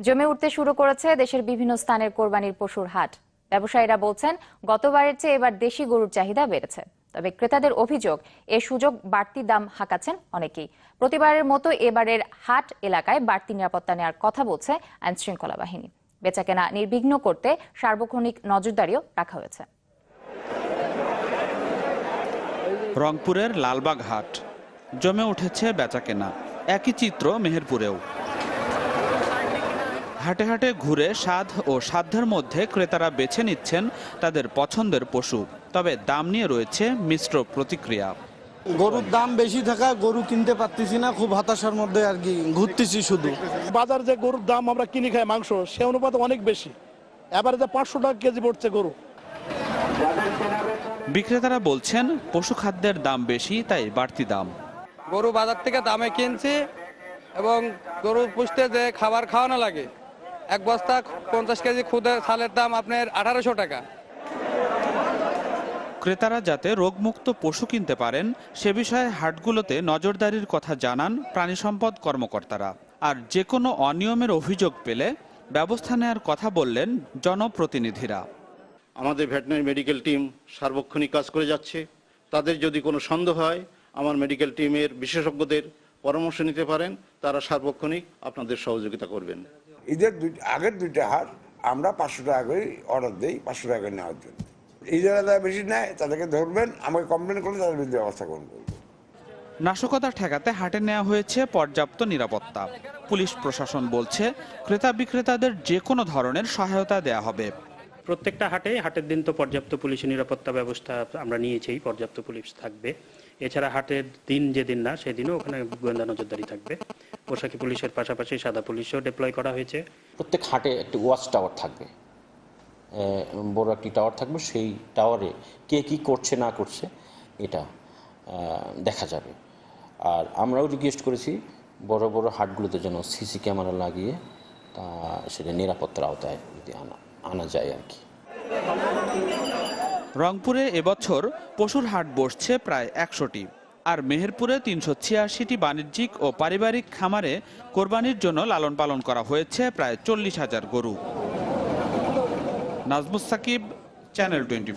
জমে উঠতে শুরু করেছে দেশের বিভিন্ন স্থানের কোরবানির পশুর হাট। ব্যবসায়ীরা বলছেন, গতবারের চেয়ে এবার দেশি গরুর চাহিদা বেড়েছে। তবে ক্রেতাদের অভিযোগ, এ সুযোগ বাড়তি দাম হাঁকাচ্ছেন অনেকেই। প্রতিবারের মতো এবারের হাট এলাকায় বাড়তি নিরাপত্তা নেওয়ার কথা বলছে আইন শৃঙ্খলা বাহিনী। বেচাকেনা নির্বিঘ্ন করতে সার্বক্ষণিক নজরদারিও রাখা হয়েছে। রংপুরের লালবাগ হাট। জমে উঠেছে বেচাকেনা। একই চিত্র মেহেরপুরেও। হাটে হাটে ঘুরে স্বাদ ও সাধ্যের মধ্যে ক্রেতারা বেছে নিচ্ছেন তাদের পছন্দের পশু। তবে দাম নিয়ে রয়েছে মিশ্র প্রতিক্রিয়া। গরুর দাম বেশি থাকা গরু কিনতে পারতেছি না খুব হতাশার মধ্যে আর কি ঘুরতেছি শুধু। বাজার যে গরুর দাম আমরা কিনি খাই মাংস সে অনুপাতে অনেক বেশি। এবারে যে পাঁচশো টাকা কেজি পড়ছে গরু। বিক্রেতারা বলছেন পশু খাদ্যের দাম বেশি তাই বাড়তি দাম। গরু বাজার থেকে দামে কিনছি এবং গরু পুষতে যে খাবার খাওয়ানো লাগে। এক বস্তা পঞ্চাশ কেজি খুদে ছালের দাম আপনার আঠারোশো টাকা। ক্রেতারা যাতে রোগমুক্ত পশু কিনতে পারেন সে বিষয়ে হাটগুলোতে নজরদারির কথা জানান প্রাণী সম্পদ কর্মকর্তারা। আর যে কোনো অনিয়মের অভিযোগ পেলে ব্যবস্থা নেওয়ার কথা বললেন জনপ্রতিনিধিরা। আমাদের ভেটেনারি মেডিকেল টিম সার্বক্ষণিক কাজ করে যাচ্ছে। তাদের যদি কোনো সন্দেহ হয় আমার মেডিকেল টিমের বিশেষজ্ঞদের পরামর্শ নিতে পারেন তারা সার্বক্ষণিক আপনাদের সহযোগিতা করবেন। ঈদের দুই আগের দুইটা হাট আমরা পাঁচশো টাকা করে অর্ডার দিই পাঁচশো টাকা করে নেওয়ার জন্য। এই যারা যারা বেশি নেয় তাদেরকে ধরবেন আমাকে কমপ্লেন করলে তাদের বিরুদ্ধে ব্যবস্থা গ্রহণ করব। নাশকতা ঠেকাতে হাটে নেওয়া হয়েছে পর্যাপ্ত নিরাপত্তা। পুলিশ প্রশাসন বলছে ক্রেতা বিক্রেতাদের যে কোনো ধরনের সহায়তা দেয়া হবে। প্রত্যেকটা হাটে হাটের দিন তো পর্যাপ্ত পুলিশ নিরাপত্তা ব্যবস্থা আমরা নিয়েছি পর্যাপ্ত পুলিশ থাকবে। এছাড়া হাটের দিন যেদিন না সেদিনও ওখানে গোয়েন্দা নজরদারি থাকবে। পোশাকি পুলিশের পাশাপাশি সাদা পুলিশও ডিপ্লয় করা হয়েছে। প্রত্যেক হাটে একটি ওয়াচ টাওয়ার থাকবে। বড় একটি টাওয়ার থাকবে সেই টাওয়ারে কে কি করছে না করছে এটা দেখা যাবে। আর আমরাও রিকোয়েস্ট করেছি বড় বড় হাটগুলোতে যেন সিসি ক্যামেরা লাগিয়ে তা সেটা নিরাপত্তার আওতায় যদি আনা আনা যায় আর কি। রংপুরে এবছর পশুর হাট বসছে প্রায় একশোটি। আর মেহেরপুরে তিনশো ছিয়াশিটি বাণিজ্যিক ও পারিবারিক খামারে কোরবানির জন্য লালন পালন করা হয়েছে প্রায় চল্লিশ হাজার গরু। Najmus Shakib channel twenty